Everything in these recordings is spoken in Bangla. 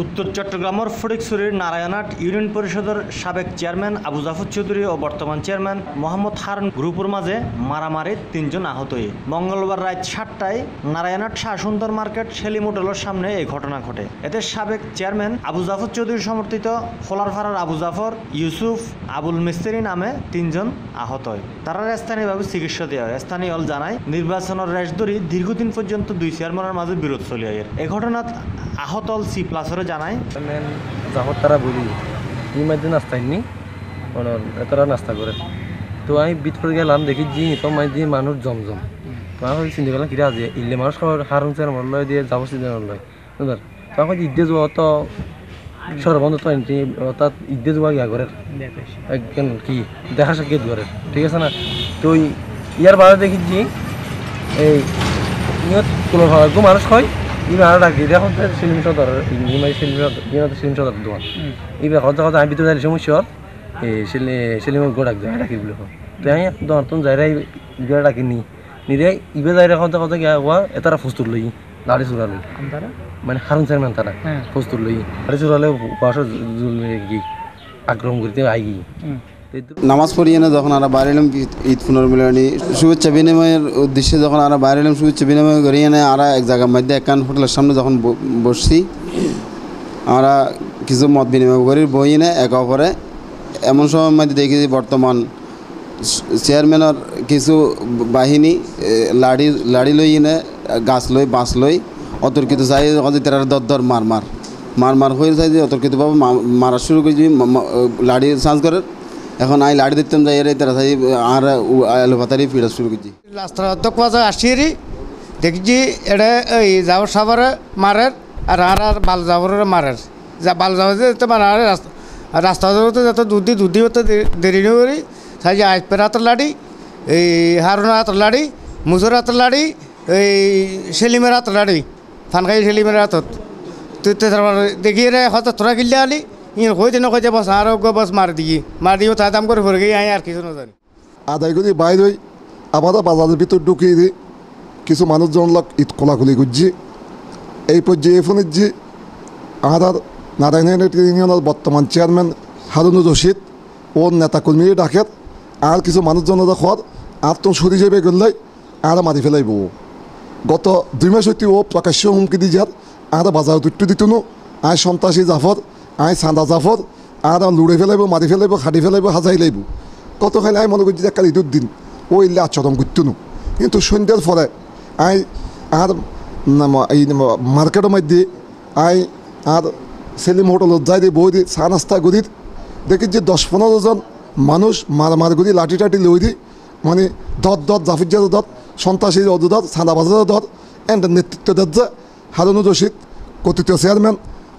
উত্তর চট্টগ্রামের ফটিকছড়ির নারায়ণাট ইউনিয়ন পরিষদের সাবেক চেয়ারম্যান আবু জাফর চৌধুরী ও বর্তমান চেয়ারম্যান মোহাম্মদ হারুন গ্রুপের মাঝে মারামারি তিনজন আহত হয়ে মঙ্গলবার রাত সাতটায় নারায়ণাট শাহ সুন্দর মার্কেট হোটেলের সামনে এই ঘটনা ঘটে। এতে সাবেক চেয়ারম্যান আবু জাফর চৌধুরী সমর্থিত ফোলারফাড়ার আবু জাফর, ইউসুফ, আবুল মিস্ত্রি নামে তিনজন আহত হয়। তারা স্থানীয়ভাবে চিকিৎসা দেওয়া হয়। স্থানীয় জানায়, নির্বাচনের রেশ ধরি দীর্ঘদিন পর্যন্ত দুই চেয়ারম্যানের মাঝে বিরোধ চলে হয় এই ঘটনাত আহত হল সি প্লাসরে জানায় মেন জাহর তারা বলি এই মাঝে নাস্তা নি তারা নাস্তা করে। তো আমি ভিতরে গেলাম, দেখি জি, তো মাই দিয়ে মানুষ জমজম। তো আমি চিন্তা করলাম কিরা আছে ইল্লে মানুষ হারুন স্যার লয় দিয়ে যাব সিজন লয়। বুঝলাম তো এখন ইদ্যে যাওয়া তো সর্বন্ধ তো এনটি অর্থাৎ ইদ্যে যাওয়া গিয়া করে একজন কি? দেখা সাক্ষাৎ করে ঠিক আছে না? তো ইয়ার বারে দেখি জি, এই ইয়ত কোনো মানুষ হয় ইবে আর ডাকি দেখো সিলিম সদর ইমাই সিলিম সদর সিলিম সদর দোকান। ইবে কথা কথা আমি ভিতরে যাই সমস্যা এই সিলি সিলিম গোড়াক দেয় ডাকি বলে। তো আমি দোকান তুমি যাই ইবে ডাকি নি। ইবে যাই কথা কথা গিয়া হওয়া এতারা ফুস্তুর লই লাড়ি লই। মানে হারুন চেয়ারম্যান তারা ফুস্তুর লই। লাড়ি চুরালে বাসা কি আক্রমণ করতে আই গিয়ে নামাজ পড়িয়ে না যখন আমরা বাইরে এলাম, ঈদ- পুনর্মিলনী শুভেচ্ছা বিনিময়ের উদ্দেশ্যে যখন আমরা বাইরে এলাম, শুভেচ্ছা বিনিময় করিয়ে এনে আমরা এক জায়গার মধ্যে, এক কান হোটেলের সামনে যখন বসছি, আমরা কিছু মত বিনিময় করি, বই এনে একে অপরে। এমন সময়ের মধ্যে দেখি যে বর্তমান চেয়ারম্যানের কিছু বাহিনী লাড়ি লাড়ি লই এনে, গাছ লই, বাঁশ লই, অতর্কিত চাই তারা দর দর মার মার। মার মার হয়ে চাই যে অতর্কিতভাবে মারা শুরু করেছি লাড়ি সাজ করে। এখন আই লাড়ি দিতাম যাই এর তারা আর আলু পাতারি ফিরা শুরু করছি। রাস্তার অধ্যক্ষ পাশে আসিরি দেখছি এটা এই যাওয়ার সাবারে মারের, আর আর আর বাল যাবরের মারের। যা বাল যাওয়ার যেতে মানে আর রাস্তা রাস্তা যাওয়াতে যত দুধি দুধি হতে দেরি না করি। সাই যে আইসপের হাতের লাড়ি, এই হারুনের হাতের লাড়ি মুজুর হাতের লাড়ি, এই সেলিমের হাতের লাড়ি ফানখাই সেলিমের হাতত তুই দেখি রে হয়তো তোরা কিনলে আলি। ইয়ে হইতে না কইতে বস আর বস মার দিই মার দিও তা দাম করে গিয়ে আই আর কিছু না জানি আদায় করি বাইরে হই আবার বাজারের ভিতর ঢুকিয়ে দিই কিছু মানুষজন লোক ঈদ কোলাকুলি করছি এই পর্যায়ে ফোনের যে আধার নারায়ণ ইউনিয়নের বর্তমান চেয়ারম্যান হারুনুর রশিদ ও নেতা নেতাকর্মী ডাকের আর কিছু মানুষজন খর আর তো সরি যাবে গেলে আর মারি ফেলাইব। গত দুই মাস হইতে ও প্রকাশ্য হুমকি দি যার আর বাজার দুট্টু দিত আয় সন্ত্রাসী জাফর আয় চাঁদা জাফর আর লুড়ে ফেলাইব মারি ফেলাইব হাঁটি ফেলাইব, হাজাই লাইব। কত খাইলে আই মনে করছি যে কাল ঈদের দিন ও ইল্লে আচরণ করতো নো কিন্তু সন্ধ্যার পরে আই আর এই মার্কেটের মধ্যে আই আর সেলিম হোটেলত যাই দিয়ে বই দিয়ে চা নাস্তা করি দেখি যে দশ পনেরো জন মানুষ মার মার করি লাঠি টাঠি লই দি মানে দত দত, জাফির জাদ দত সন্ত্রাসী দত সাদা বাজার দত, এন্ড নেতৃত্ব দেয় যে হারুনুর রশিদ কথিত চেয়ারম্যান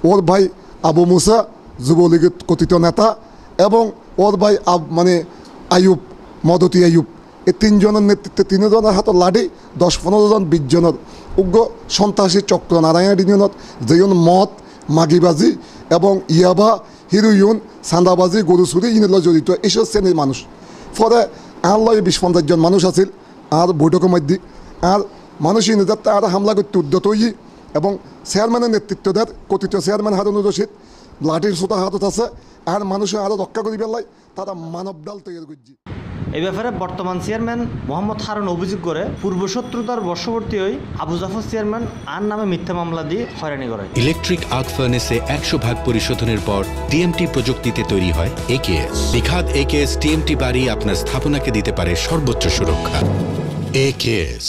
ওর ভাই আবু মুসা, যুবলীগের কথিত নেতা এবং ওর ভাই আব মানে আয়ুব মদতি আয়ুব এই তিনজনের নেতৃত্বে তিনজনের হাতত লাডি দশ পনেরো জন, বিশ জনের। উগ্র সন্ত্রাসী চক্র, নারায়ণ ইউনিয়নত যেন মদ, মাগিবাজি এবং ইয়াবা হিরোইন সান্দাবাজি গরু চুরি ইনিল জড়িত। এইসব শ্রেণির মানুষ। ফলে আল্লাহ বিশ পঞ্চাশ জন মানুষ আছিল। আর বৈঠকের মধ্যে আর মানুষ ইনিদের আর হামলা করতে উদ্যত হই এবং চেয়ারম্যানের নেতৃত্ব দেয় কথিত চেয়ারম্যান হারুনুর রশিদ লাঠির ছোটা হাতত আছে আর মানুষের আরও রক্ষা করি পেলাই তারা মানব ডাল তৈরি করছে। এই ব্যাপারে বর্তমান চেয়ারম্যান মোহাম্মদ হারুন অভিযোগ করে পূর্ব শত্রুতার বর্ষবর্তী হয়ে আবু জাফর চেয়ারম্যান আর নামে মিথ্যা মামলা দিয়ে হয়রানি করে। ইলেকট্রিক আর্ক ফার্নেসে একশো ভাগ পরিশোধনের পর টিএমটি প্রযুক্তিতে তৈরি হয় একেএস বিখাত একেএস টিএমটি বাড়ি আপনার স্থাপনাকে দিতে পারে সর্বোচ্চ সুরক্ষা। একেএস